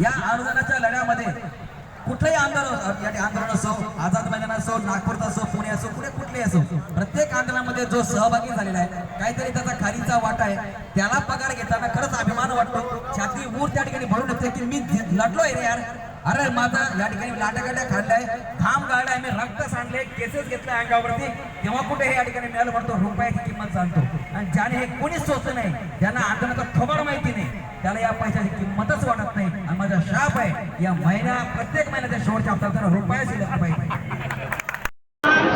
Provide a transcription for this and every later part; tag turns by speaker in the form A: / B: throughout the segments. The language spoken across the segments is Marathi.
A: या आंदोलनाच्या लढ्यामध्ये कुठलंही आंदोलन या आंदोलन असो आझाद मैदान असो नागपूरचा असो पुणे असो पुढे कुठलेही असो प्रत्येक आंदोलनामध्ये जो सहभागी झालेला आहे काहीतरी त्याचा खारीचा वाटा आहे त्याला पगार घेताना खरंच अभिमान वाटतो. छाती ऊर त्या ठिकाणी भरून येते की मी जि- लढलोय रे यार. अरे माझा या ठिकाणी लाटागाड्या खाल्लाय घाम गाळलाय मी रक्त सांडले केसेस घेतले अंगावरती. तेव्हा कुठे हे या ठिकाणी मिळालं म्हणतो रुपयाची किंमत सांगतो. आणि ज्याने हे कोणीच सोचलं नाही ज्यांना आंदोलनाचा खबर माहिती त्याला या पैशाची किंमतच वाटत नाही. आणि माझा शाप आहे या महिन्या प्रत्येक महिन्याच्या शेवटच्या हप्त्यात त्याला रुपया दिला पाहिजे.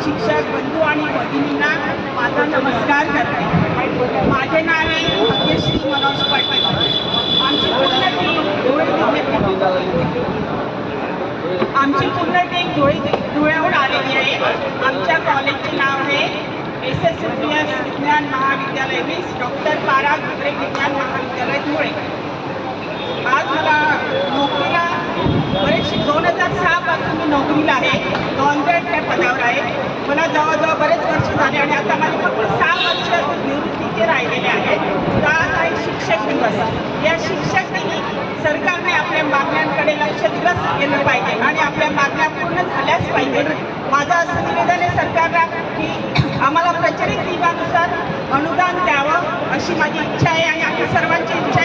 B: शिक्षक बंधू आणि भगिनींना माझा नमस्कार करते. माझे नाव आहे भाग्यश्री मनोज पाटील. आमची पूर्ण टीम धुळे जिल्ह्यात आमची पूर्ण टीम धुळे धुळ्याहून आलेली आहे. आमच्या कॉलेजचे नाव आहे एस एस विज्ञान महाविद्यालय मीन्स डॉक्टर पारा घुगरे विज्ञान महाविद्यालय धुळे आज मला नोकरीला बरेचसे दोन हजार सहापासून मी नोकरीला आहे गव्हर्नमेंट त्या पदावर आहे. मला जवळजवळ बरेच वर्ष झाले आणि आता माझे फक्त सहा वर्ष निवृत्तीचे राहिलेले आहेत. आज आहे शिक्षक दिवस. या शिक्षक दिनी सरकारने आपल्या मागण्यांकडे लक्ष दिलंच गेलं पाहिजे आणि आपल्या मागण्या पूर्ण झाल्याच पाहिजे. माझं असं निवेदन आहे सरकारला की आम्हाला प्रचलित नियमानुसार अनुदान द्यावं अशी माझी इच्छा आहे आणि आपल्या सर्वांची इच्छा